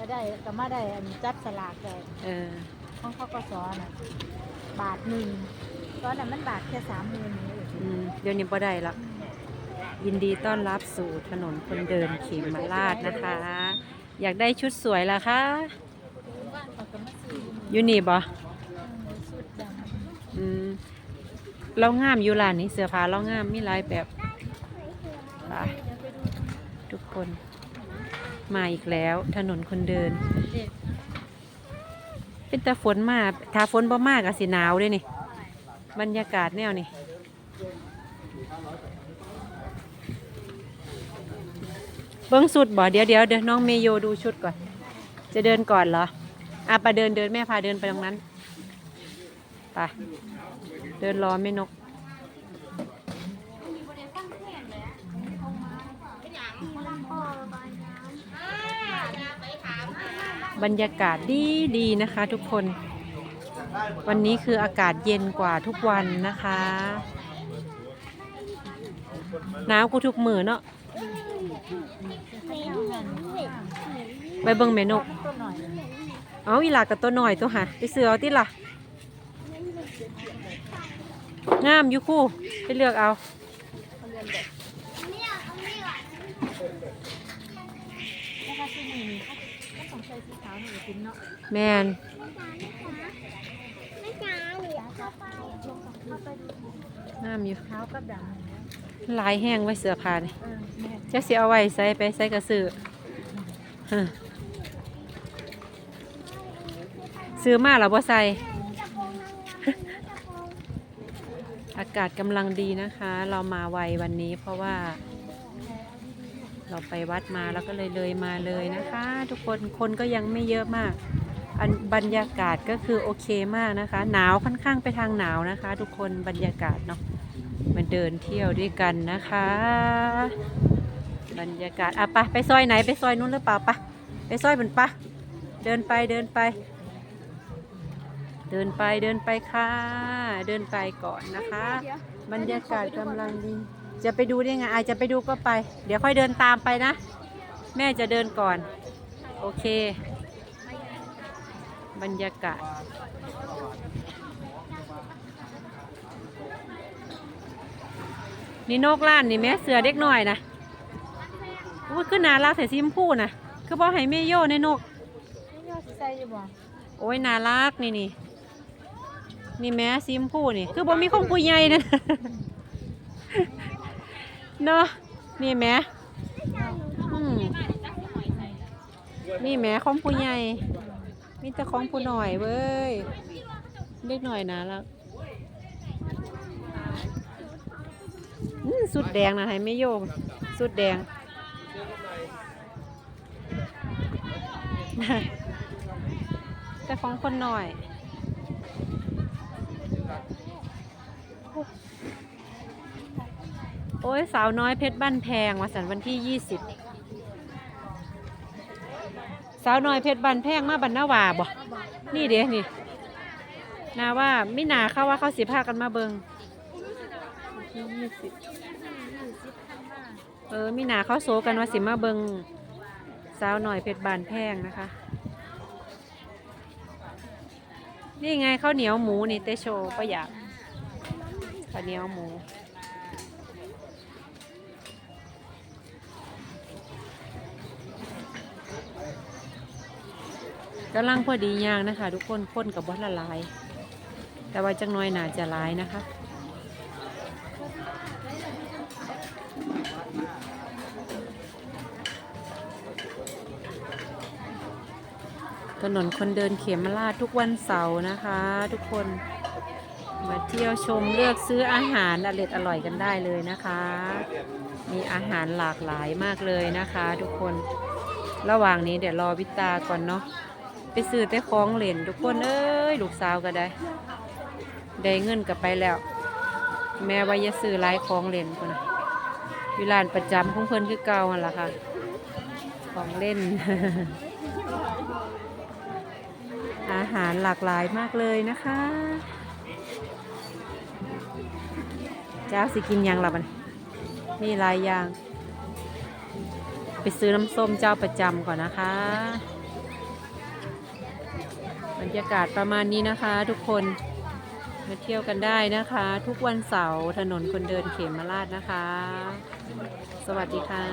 ก็ได้ก็มาได้อันจับสลากได้เออของเขาก็สอนน่ะบาทหนึ่งตอนนั้นมันบาทแค่สามหมื่นนี่เองอืมเดี๋ยวนี้บ่ได้ละยินดีต้อนรับสู่ถนนคนเดินเขมมาลาดนะคะ อยากได้ชุดสวยล่ะคะเขาก็มาซื้ออยู่นี่บ่ชุดดำอืมเรางามอยู่ร้านนี้เสื้อผ้าเรางามมีหลายแบบไปทุกคน มาอีกแล้วถนนคนเดินเด็กเป็นแต่ฝนมาถ้าฝนบ่มากก็สิหนาวเด้วยนี่ บรรยากาศแนวนี่เบิ้งสุดบ่เดี๋ยวเดี๋ยวเดี๋ยวน้องเมโยดูชุดก่อน จะเดินก่อนเหรออะไปเดินเดินแม่พาเดินไปตรงนั้นไปเดินรอแม่นก บรรยากาศดีดีนะคะทุกคน วันนี้คืออากาศเย็นกว่าทุกวันนะคะหนาวกูทุกมือเนาะไปเบิ่งเมนกตัวหน่อยเอาอีหลากับตัวหน่อยตัวหะไปเสือเอาติล่ะงามอยู่คู่ ไปเลือกเอา แล้วก็ซื้อนี่นี่ก็ต้องใส่สีขาวหนึ่งชิ้นเนาะแมนไม่จ้าหรือเข้าไปเข้าไปดูงามอยู่ขาวกับดำเนี่ยลายแห้งไว้เสือผ้านี่เออแม่จะเสียเอาไว้ใส่ไปใส่กระสือฮะซื้อมาแล้วบ่ใส่อากาศกำลังดีนะคะ เรามาไววันนี้เพราะว่า เราไปวัดมาแล้วก็เลยเลยมาเลยนะคะ ทุกคนคนก็ยังไม่เยอะมากอันบรรยากาศก็คือโอเคมากนะคะ หนาวค่อนข้างไปทางหนาวนะคะ ทุกคนบรรยากาศเนาะมาเดินเที่ยวด้วยกันนะคะ บรรยากาศอะปะไปซอยไหนไปซอยนู้นหรือเปล่าปะไปซอยบนปะเดินไปเดินไป เดินไปเดินไปค่ะ เดินไปก่อนนะคะ บรรยากาศกำลังดี จะไปดูได้ไงอาจจะไปดูก็ไป เดี๋ยวค่อยเดินตามไปนะ แม่จะเดินก่อน โอเค บรรยากาศนี่นกล้านนี่แม่เสือเด็กหน่อยนะอุ้ยขึ้นนารักใส่ซิมพูนะ คือบอกให้แม่โย่ในนกไม่ยอดใส่อยู่บ่โอ้ยน่ารักนี่นี่นี่แม่ซิมพูนี่ คือบ่มีของผู้ใหญ่นะ เนาะนี่แม่อืมนี่แม่ของผู้ใหญ่มีแต่ของผู้หน่อยเว้ยเล็กหน่อยน่ารักอืมสุดแดงนะให้ไม่โยมสุดแดงแต่ของคนหน่อย โอ้ยสาวน้อยเพชรบ้านแพงมาสันวันที่ยี่สิบสาวน้อยเพชรบ้านแพงมาบรรณาวาบ่นี่เด้นี่นาว่าไม่นาเข้าว่าเขาสิพากันมาเบิงที่ยี่สิบเออมีนาเขาโซกันว่าสิมาเบิงสาวน้อยเพชรบ้านแพงนะคะ นี่ไงข้าวเหนียวหมูนี่เตโชก็อยากข้าวเหนียวหมู กำลังพอดีย่างนะคะ ทุกคนคนกับบดละลาย แต่ว่าจังน้อยหนาจะลายนะคะถนนคนเดินเขมราชทุกวันเสาร์นะคะ ทุกคนมาเที่ยวชมเลือกซื้ออาหารอร่อยอร่อยกันได้เลยนะคะ มีอาหารหลากหลายมากเลยนะคะ ทุกคนระหว่างนี้เดี๋ยวรอวิตาก่อนเนาะ ไปซื้อแต่ของเหรนทุกคนเอ้ยลูกสาวก็ได้ ได้เงินกลับไปแล้ว แม่ว่าอย่าซื้อหลายของเหรนคนนะอยู่ร้านประจำของเพิ่อนคือเก่าหั่นล่ะค่ะ ของเล่น อาหารหลากหลายมากเลยนะคะเจ้าสิกินยังล่ะมันนี่หลายอย่าง ไปซื้อน้ำส้มเจ้าประจำก่อนนะคะ บรรยากาศประมาณนี้นะคะ ทุกคนมาเที่ยวกันได้นะคะ ทุกวันเสาร์ถนนคนเดินเขมราชนะคะ สวัสดีค่ะ